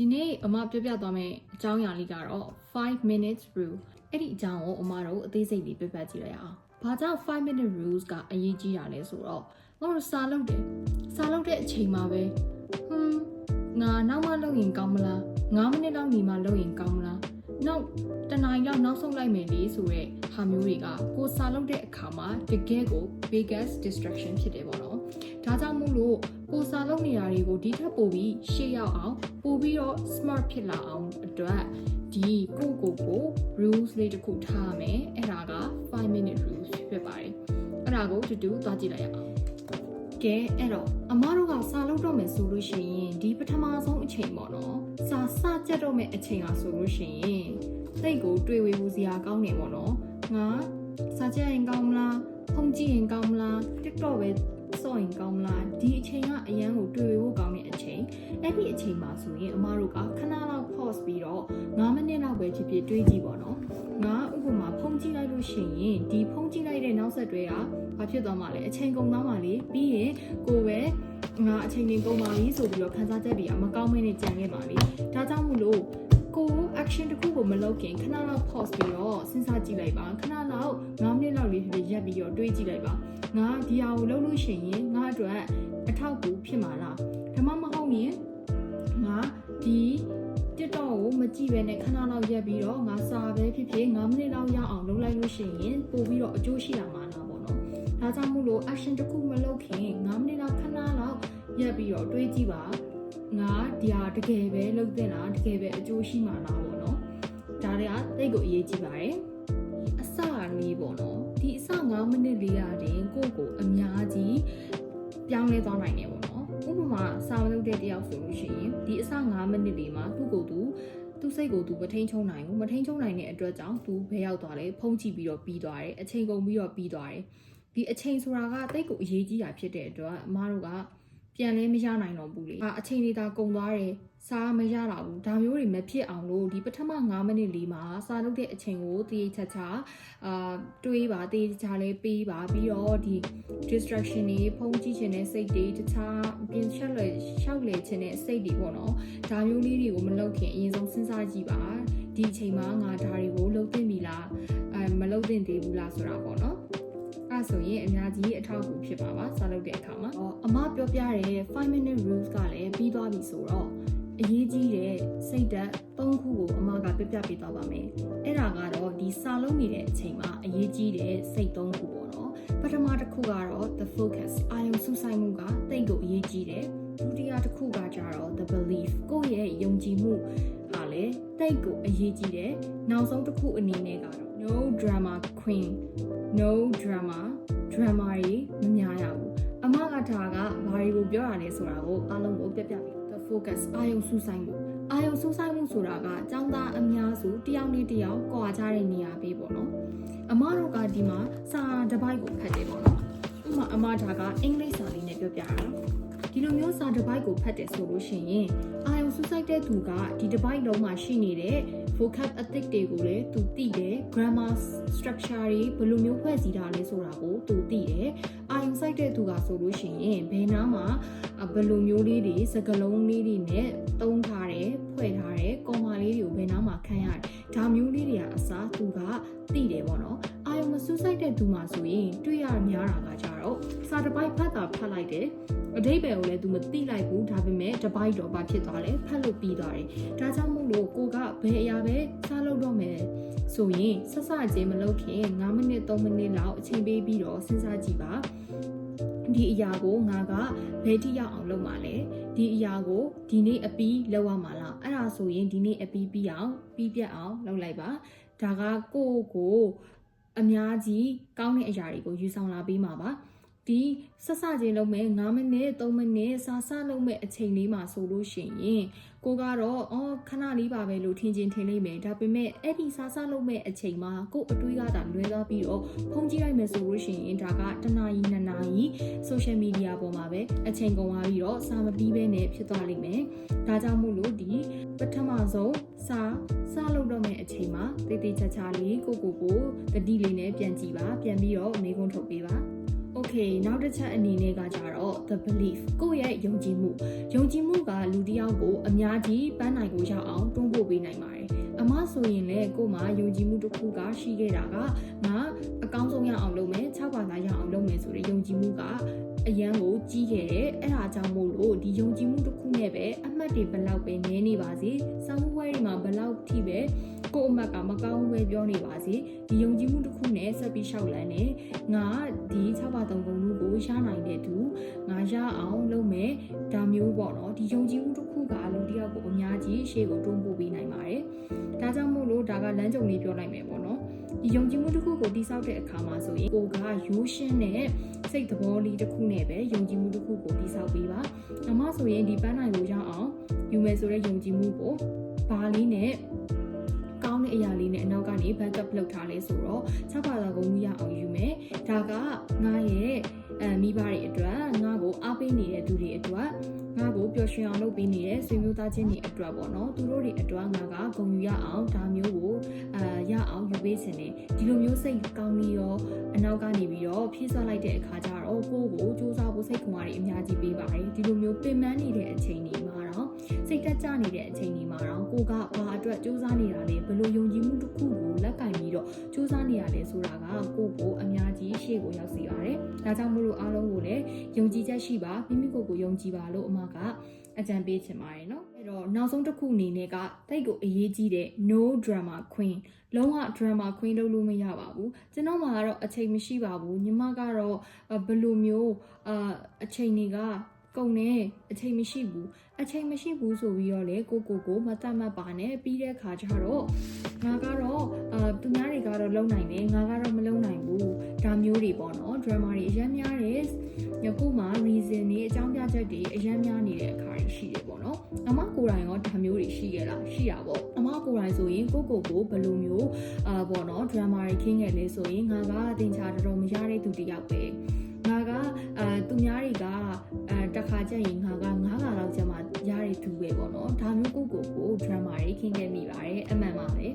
ဒီနေ့အမပြောပြသွားမယ့်အကြောင်းအရာလေးကတော့5 minutes rule အဲ့ဒီအကြောင်းကိုအမတို့အသေးစိတ်လေးပြပြကြည့်လိုက်အောင်။ဘာကြောင့်5 minute rules ကအရေးကြီးတာလဲဆိုတော့ငါတို့စာလုပ်တယ်။စာလုပ်တဲ့အချိန်မှာပဲဟွန်းငါနောက်မှလုပ်ရင်ကောင်းမလား9မိနစ်လောက်နေမှလုပ်ရင်ကောင်းမလားနောက်တနားရီလောက်နောက်ဆုံးလိုက်မယ်လေဆိုတော့ဟာမျိုးတွေကကိုစာလုပ်တဲ့အခါမှာတကယ်ကို biggest distraction ဖြစ်တယ်ပေါ့နော်။ ဒါကြောင့်မို့လို့ကိုစာလုပ်နေရတွေကိုဒီထက်ပိုပြီးရှေ့ရောက်အောင်ပိုပြီးတော့ smart ဖြစ်လာအောင်အတွက်ဒီကိုကိုကို rules လေးတစ်ခုထားရမယ်အဲ့ဒါက5 minute rules ဖြစ်ပါတယ်အဲ့ဒါကိုတူတူသွားကြည့်လိုက်ရအောင်ကဲအဲ့တော့အမားတို့ကစာလုပ်တော့မယ်ဆိုလို့ရှိရင်ဒီပထမဆုံးအချိန်ပေါ့နော်စာစကြက်တော့မယ်အချိန်ဟာဆိုလို့ရှိရင်စိတ်ကိုတွေးဝေဖို့စရာကောင်းနေပေါ့နော်ငါစာကြက်ရင်ကောင်းမလားဖုန်ကြည့်ရင်ကောင်းမလား TikTok ပဲ စော့ရင်ကောင်းမလားဒီအချိန်ကအရန်ကိုတွေ့ဖို့ကောင်းတဲ့အချိန်အဲ့ဒီအချိန်မှာဆိုရင်အမားတို့ကခဏလောက် pause ပြီးတော့9မိနစ်လောက်ပဲဖြစ်ဖြစ်တွေးကြည့်ပေါ့နော်ငါဥပမာဖုန်းကြည့်လိုက်လို့ရှိရင်ဒီဖုန်းကြည့်လိုက်တဲ့နောက်ဆက်တွဲကဘာဖြစ်သွားမှာလဲအချိန်ကုန်သွားမှာလေပြီးရင်ကိုပဲငါအချိန်ကြီးကုန်ပါပြီဆိုပြီးတော့ခန်းစားချက်တွေကမကောင်းမင်းနဲ့ကြံခဲ့ပါလေဒါကြောင့်မို့လို့ ကို action တစ်ခုကိုမလုပ်ခင်ခဏလောက် pause ပြီးတော့စဉ်းစားကြည့်လိုက်ပါခဏလောက်9မိနစ်လောက်လေးဖြစ်ဖြစ်ရပ်ပြီးတော့တွေးကြည့်လိုက်ပါငါဒီဟာကိုလုပ်လို့ရှိရင်ငါအတွက်အထောက်အကူဖြစ်မှာလားဒါမှမဟုတ်ရင်ငါဒီ TikTok ကိုမကြည့်ပဲနဲ့ခဏလောက်ရပ်ပြီးတော့ငါစာပဲဖြစ်ဖြစ်9မိနစ်လောက်ရအောင်လုပ်လိုက်လို့ရှိရင်ပို့ပြီးတော့အကျိုးရှိလာမှာလားပေါ့နော်ဒါကြောင့်မို့လို့ action တစ်ခုမလုပ်ခင်9မိနစ်လောက်ခဏလောက်ရပ်ပြီးတော့တွေးကြည့်ပါ ငါဒီဟာတကယ်ပဲလုပ်တဲ့လားတကယ်ပဲအကျိုးရှိမှာလားပေါ့နော်ဒါတွေကတိတ်ကိုအရေးကြီးပါတယ်အစလေးပေါ့နော်ဒီအစ9မိနစ်လေးရတင်ကိုယ့်ကိုအများကြီးပြောင်းလဲသွားနိုင်တယ်ပေါ့နော်ဥပမာစာမလုပ်တဲ့တယောက်ဆိုလို့ရှိရင်ဒီအစ9မိနစ်လေးမှာသူ့ကိုယ်သူသူ့စိတ်ကိုသူမထိန်ချုံနိုင်ဘူးမထိန်ချုံနိုင်တဲ့အတွက်ကြောင့်သူဘယ်ရောက်သွားလဲဖုံးကြည့်ပြီးတော့ပြီးသွားတယ်အချိန်ကုန်ပြီးတော့ပြီးသွားတယ်ဒီအချိန်ဆိုတာကတိတ်ကိုအရေးကြီးတာဖြစ်တဲ့အတွက်အမားတို့က ပြန်လဲမရနိုင်တော့ဘူးလေအာအချိန်လေးသာကုန်သွားတယ်စားမရတော့ဘူးဒါမျိုးတွေမဖြစ်အောင်လို့ဒီပထမ9မိနစ်လေးမှာစားလုပ်တဲ့အချိန်ကိုတည်ချာချာအာတွေးပါတည်ချာလဲပေးပါပြီးတော့ဒီ distraction တွေဖုန်းကြည့်ခြင်းနဲ့စိတ်တွေတခြားပြင်ချက်လွယ်ရှောက်လေခြင်းနဲ့စိတ်တွေပေါ့နော်ဒါမျိုးလေးတွေကိုမလုပ်ခင်အရင်ဆုံးစဉ်းစားကြည့်ပါဒီအချိန်မှာငါဒါတွေကိုလုပ်သင့်ပြီလားအဲမလုပ်သင့်သေးဘူးလားဆိုတာပေါ့နော်အဲ့ ဆိုရင်အများကြီးအထောက်အကူဖြစ်ပါပါစားလုပ်တဲ့အခါမှာဟောအမပြောပြတဲ့5 minute rules ကလည်းပြီးသွားပြီဆိုတော့အရေးကြီးတဲ့စိတ်ဓာတ်၃ခုကိုအမကပြပြပေးသွားပါမယ်အဲ့ဒါကတော့ဒီစာလုံးနေတဲ့အချိန်မှာအရေးကြီးတဲ့စိတ်၃ခုပေါ့နော်ပထမတစ်ခုကတော့ the focus အာရုံစူးစိုက်မှုကတိတ်ကိုအရေးကြီးတယ်ဒုတိယတစ်ခုကကြတော့ the belief ကိုယ့်ရဲ့ယုံကြည်မှုဟာလည်းတိတ်ကိုအရေးကြီးတယ်နောက်ဆုံးတစ်ခုအနေနဲ့ကတော့ no drama queen no drama drama တွေမများရဘူးအမကဒါကဘာတွေကိုပြောရလဲဆိုတာကိုအားလုံးကိုပြပြပေး the focus အာရုံစူးစိုက်မှုအာရုံစူးစိုက်မှုဆိုတာကအကြောင်းသားအများစုတယောက်နဲ့တယောက်ကြွာကြတဲ့နေရာပဲပေါ့နော်အမတို့ကဒီမှာစာတစ်ပိုက်ကိုဖတ်တယ်ပေါ့နော်ဥပမာအမဒါကအင်္ဂလိပ်စာလေးနဲ့ပြောပြတာ ဒီလိုမျိုးစာတစ်ပိုက်ကိုဖတ်တယ်ဆိုလို့ရှိရင်အာရုံစူးစိုက်တဲ့သူကဒီတစ်ပိုက်လုံးမှာရှိနေတဲ့ vocab အသစ်တွေကိုလည်းသူသိတယ် grammar structure တွေဘယ်လိုမျိုးဖွဲ့စည်းတာလဲဆိုတာကိုသူသိတယ်အာရုံစိုက်တဲ့သူကဆိုလို့ရှိရင်ဘယ်နားမှာဘယ်လိုမျိုးလေးတွေစကလုံးလေးတွေနဲ့တုံးထားတယ်ဖွဲ့ထားတယ်ကော်မာလေးတွေကိုဘယ်နားမှာခန့်ရတယ်ဒါမျိုးလေးတွေကအစားသူကသိတယ်ပေါ့နော်အာရုံမစူးစိုက်တဲ့သူမှာဆိုရင်တွေ့ရများတာကကြတော့စာတစ်ပိုက်ဖတ်တာဖတ်လိုက်တယ် အတိတ်ပဲကိုလည်း तू မသိလိုက်ဘူးဒါပေမဲ့တစ်ပိုက်တော့ဘာဖြစ်သွားလဲဖတ်လို့ပြီးသွားတယ်ဒါကြောင့်မို့လို့ကိုကဘယ်အရာပဲစားလို့တော့မယ်ဆိုရင်ဆက်စချင်းမလုပ်ခင်9မိနစ်3မိနစ်လောက်အချိန်ပေးပြီးတော့စဉ်းစားကြည့်ပါဒီအရာကိုငါကဘယ်ထိရောက်အောင်လုပ်မှာလဲဒီအရာကိုဒီနေ့အပီးလောက်ရမှာလားအဲ့ဒါဆိုရင်ဒီနေ့အပီးပြီးအောင်ပြီးပြတ်အောင်လုပ်လိုက်ပါဒါကကိုယ့်ကိုအများကြီးကောင်းတဲ့အရာတွေကိုယူဆောင်လာပေးမှာပါ ဒီဆက်စချင်းလုံးမဲ့9မိနစ်3မိနစ်စာစလုံးမဲ့အချိန်လေးမှာဆိုလို့ရှိရင်ကိုကတော့အော်ခဏလေးပါပဲလို့ထင်ချင်းထင်လိမ့်မယ်ဒါပေမဲ့အဲ့ဒီစာစလုံးမဲ့အချိန်မှာကို့အတွေးကသာလွဲသွားပြီးတော့ဖုန်းကြည့်လိုက်မယ်ဆိုလို့ရှိရင်ဒါကတနာရီနှစ်နာရီ social media ပေါ်မှာပဲအချိန်ကုန်သွားပြီးတော့စာမပြီးဘဲနဲ့ဖြစ်သွားလိမ့်မယ်ဒါကြောင့်မို့လို့ဒီပထမဆုံးစာစလုပ်တော့မယ့်အချိန်မှာတိတ်တိတ်ချာချာလေးကိုကိုကိုတတိလေးနဲ့ပြန်ကြည့်ပါပြန်ပြီးတော့မေးခွန်းထုတ်ပေးပါ Okay နောက်တစ်ချက်အနေနဲ့ကကြတော့ the belief ကိုယ့်ရဲ့ယုံကြည်မှုယုံကြည်မှုကလူတစ်ယောက်ကိုအများကြီးပန်းနိုင်ကိုရောက်အောင်တွန်းပို့ပေးနိုင်ပါတယ်အမဆိုရင်လည်းကို့မှာယုံကြည်မှုတစ်ခုကရှိခဲ့တာကငါ အကောင်းဆုံးရအောင်လုပ်မယ်6ပါးသာရအောင်လုပ်မယ်ဆိုတဲ့ယုံကြည်မှုကအရန်ကိုကြီးခဲ့တယ်အဲ့ဒါကြောင့်မို့လို့ဒီယုံကြည်မှုတစ်ခုနဲ့ပဲအမှတ်တွေဘယ်လောက်ပဲနည်းနေပါစေစာမှုပွဲတွေမှာဘယ်လောက်ထိပဲကို့အမှတ်ကမကောင်းဘူးပဲပြောနေပါစေဒီယုံကြည်မှုတစ်ခုနဲ့ဆက်ပြီးရှောက်လန်းနေငါဒီ6ပါး3ပုံမှုကိုရနိုင်တဲ့သူငါရအောင်လုပ်မယ်ဒါမျိုးပေါ့နော်ဒီယုံကြည်မှုတစ်ခုကလူတစ်ယောက်ကိုအများကြီးရှေ့ကိုတွန်းပို့ပေးနိုင်ပါတယ်ဒါကြောင့်မို့လို့ဒါကလမ်းကြုံလေးပြောလိုက်မယ်ပေါ့နော် ဒီယုံကြည်မှုတစ်ခုကိုတိဆောက်တဲ့အခါမှာဆိုရင်ကိုကရိုးရှင်းတဲ့စိတ်သဘောလေးတစ်ခုနဲ့ပဲယုံကြည်မှုတစ်ခုကိုတိဆောက်ပေးပါအမဆိုရင်ဒီပန်းနိုင်ကိုရအောင်ယူမယ်ဆိုတဲ့ယုံကြည်မှုကိုဘာလေးနဲ့ကောင်းတဲ့အရာလေးနဲ့အနောက်ကနေ backup လုပ်ထားလဲဆိုတော့6ပါးသာကုန်မှုရအောင်ယူမယ်ဒါကငါရဲ့အဲမိဘတွေအတွက်ငါ့ကိုအားပေးနေတဲ့သူတွေအတွက်ငါ့ကိုပျော်ရွှင်အောင်လုပ်ပေးနေတဲ့ဆွေမျိုး သားချင်းတွေအတွက်ပေါ့နော်သူတို့တွေအတွက်ငါကဂုဏ်ယူရအောင်ဒါမျိုးကိုအာရအောင်ယူပေးခြင်းနဲ့ဒီလိုမျိုးစိတ်ကောင်းပြီးတော့အနောက်ကနေပြီးတော့ဖြည့်ဆွလိုက်တဲ့အခါကျတော့ကိုယ့်ကိုစူးစမ်းဖို့စိတ်ခွန်အားတွေအများကြီးပေးပါတယ်ဒီလိုမျိုးပင်ပန်းနေတဲ့အချိန်တွေမှာတော့စိတ်တက်ကြနေတဲ့အချိန်တွေမှာတော့ကိုကဘာအတွက်စူးစမ်းနေတာလဲဘယ်လိုယုံကြည်မှုတစ်ခုကိုလက်ကင်ပြီးတော့စူးစမ်းနေရလဲဆိုတာကကိုယ့်ကိုအများကြီးရှေ့ကိုရောက်စေပါတယ်ဒါကြောင့်မို့လို့အားလုံးကိုလည်းယုံကြည်ချက်ရှိပါမိမိကိုယ်ကိုယုံကြည်ပါလို့အမက အကြံပေးချင်ပါတယ်နော်အဲ့တော့နောက်ဆုံးတစ်ခုအနေနဲ့ကတိတ်ကိုအရေးကြီးတဲ့ no drama queen လုံးဝ drama queen လုပ်လို့မရပါဘူးကျွန်တော်မှာကတော့အချိန်မရှိပါဘူးညီမကတော့ဘယ်လိုမျိုးအအချိန်တွေက ကုန်နေအချိန်မရှိဘူးအချိန်မရှိဘူးဆိုပြီးတော့လေကိုကိုကိုမတတ်မှတ်ပါနဲ့ပြီးတဲ့ခါကျတော့ငါကတော့အာသူများတွေကတော့လုံနိုင်တယ်ငါကတော့မလုံနိုင်ဘူးဒါမျိုးတွေပေါ့နော် drama တွေအများများတယ်ညခုမှ reason တွေအကြောင်းပြချက်တွေအများများနေတဲ့အခါတွေရှိတယ်ပေါ့နော်အမကိုယ်တိုင်ရောဒါမျိုးတွေရှိခဲ့လားရှိတာပေါ့အမကိုယ်တိုင်ဆိုရင်ကိုကိုကိုဘယ်လိုမျိုးအာပေါ့နော် drama တွေခင်းခဲ့လဲဆိုရင်ငါကတင်ချာတော်တော်မရတဲ့သူတစ်ယောက်ပဲငါကအာသူများတွေကအဲ တစ်ခါကျရင်ငါက9ခါလောက်ကျမှရတဲ့သူပဲပေါ့နော်ဒါမျိုးကိုကိုကို drama တွေခင်းခဲ့မိပါတယ်အမှန်ပါပဲ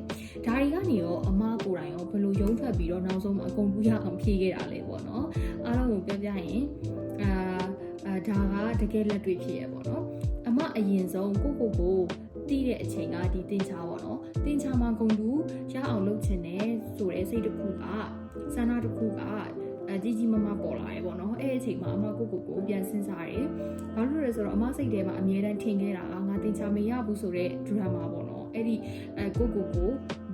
ဒါတွေကနေရောအမကိုယ်တိုင်ရောဘယ်လိုရုံးထွက်ပြီးတော့နောက်ဆုံးအကုန်ပြရအောင်ဖြေခဲ့တာလဲပေါ့နော်အားလုံးကိုပြောပြရင်အာအာဒါကတကယ်လက်တွေ့ဖြစ်ရပေါ့နော်အမအရင်ဆုံးကိုကိုကိုတီးတဲ့အချိန်ကဒီတင်ချာပေါ့နော်တင်ချာမှာဂုံတူရအောင်လုပ်ချင်တယ်ဆိုတဲ့စိတ်တစ်ခုကစန္ဒတစ်ခုကအ ကြီးကြီးမမပေါ်လာရေပေါ့နော်အဲ့ဒီအချိန်မှာအမကိုကိုကိုပြန်စဉ်းစားတယ်ဘာလို့လဲဆိုတော့အမစိတ်ထဲမှာအမြဲတမ်းထင်ခဲ့တာကငါတင်ချာမရဘူးဆိုတဲ့ drama ပေါ့နော်အဲ့ဒီအဲကိုကိုကို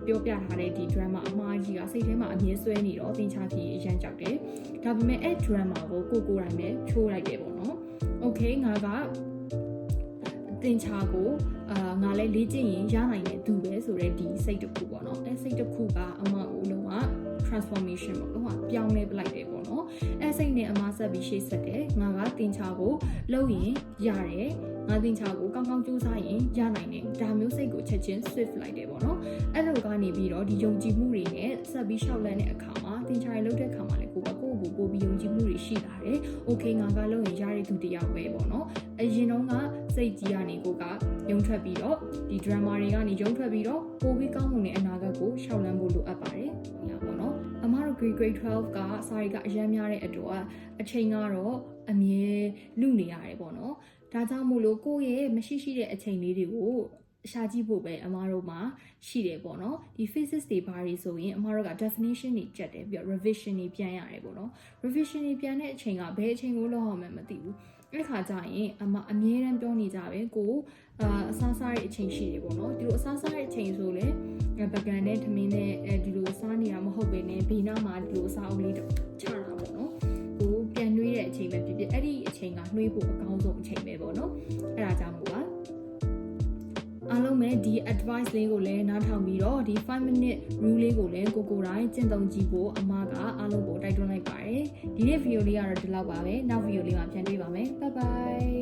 ပြောပြထားတဲ့ဒီ drama အမှားကြီးကစိတ်ထဲမှာအမြဲဆွဲနေတော့တင်ချာဖြီအရန်ကြောက်တယ်ဒါပေမဲ့အဲ့ drama ကိုကိုကိုတိုင်းပဲချိုးလိုက်တယ်ပေါ့နော် okay ငါကတင်ချာကိုအာငါလည်းလေ့ကျင့်ရင်ရနိုင်တဲ့သူပဲဆိုတော့ဒီစိတ်တစ်ခုပေါ့နော်အဲစိတ်တစ်ခုကအမကိုလုံးဝ transformation ပေါ့လုံးဝပြောင်းလဲပလိုက်တယ်ပေါ့ နော်အဲစိတ်နဲ့အမဆက်ပြီးရှေ့ဆက်တယ်ငါကတင်ချာကိုလုပ်ရင်ရတယ်ငါတင်ချာကိုကောင်းကောင်းကြိုးစားရင်ရနိုင်တယ်ဒါမျိုးစိတ်ကိုချက်ချင်း swift လိုက်တယ်ပေါ့နော်အဲ့လိုကနေပြီးတော့ဒီယုံကြည်မှုတွေနဲ့ဆက်ပြီးရှောက်လန်းတဲ့အခါမှာတင်ချာရလုပ်တဲ့အခါမှာလည်းကိုကကိုယ့်ကိုပို့ပြီးယုံကြည်မှုတွေရှိလာတယ် okay ငါကလုပ်ရင်ရတဲ့သူတစ်ယောက်ပဲပေါ့နော်အရင်တော့ကစိတ်ကြီးကနေကိုကယုံထွက်ပြီးတော့ဒီ drama တွေကနေယုံထွက်ပြီးတော့ပိုပြီးကောင်းမှုနဲ့အနာဂတ်ကိုရှောက်လန်းဖို့လိုအပ်ပါတယ်။ညာပေါ့နော်။အမ တို့ grade grade 12ကစာရီကအရမ်းများတဲ့အတွက်အချိန်ကတော့အမြဲလူနေရတယ်ပေါ့နော်။ဒါကြောင့်မို့လို့ကိုယ့်ရဲ့မရှိရှိတဲ့အချိန်လေးတွေကိုရှာကြည့်ဖို့ပဲအမားတို့မှာရှိတယ်ပေါ့နော်ဒီ physics တွေဘာတွေဆိုရင်အမားတို့က definition တွေကြက်တယ်ပြီးတော့ revision တွေပြန်ရတယ်ပေါ့နော် revision တွေပြန်တဲ့အချိန်ကဘယ်အချိန်ကိုလောက်အောင်မှမသိဘူး အဲ့ခါကျရင်အမအမြဲတမ်းပြောနေကြပဲကိုအာအစားစားတဲ့အချိန်ရှိတယ်ပေါ့နော်ဒီလိုအစားစားတဲ့အချိန်ဆိုလေပကံနဲ့ထမင်းနဲ့အဲဒီလိုစားနေတာမဟုတ်ပဲねဘေးနားမှာဒီလိုအစားအုပ်လေးချတာပေါ့နော်ကိုပြန်နှွေးတဲ့အချိန်ပဲဖြစ်ဖြစ်အဲ့ဒီအချိန်ကနှွေးဖို့အကောင်းဆုံးအချိန်ပဲပေါ့နော်အဲ့ဒါကြောင့်မို့ပါ အားလုံးပဲဒီ advice လေးကိုလည်းနားထောင်ပြီးတော့ဒီ5 minute rule လေးကိုလည်းကိုကိုတိုင်းကျင့်သုံးကြည့်ဖို့အမကအားလုံးကိုတိုက်တွန်းလိုက်ပါတယ်ဒီနေ့ video လေးကတော့ဒီလောက်ပါပဲနောက် video လေးမှာပြန်တွေ့ပါမယ် bye bye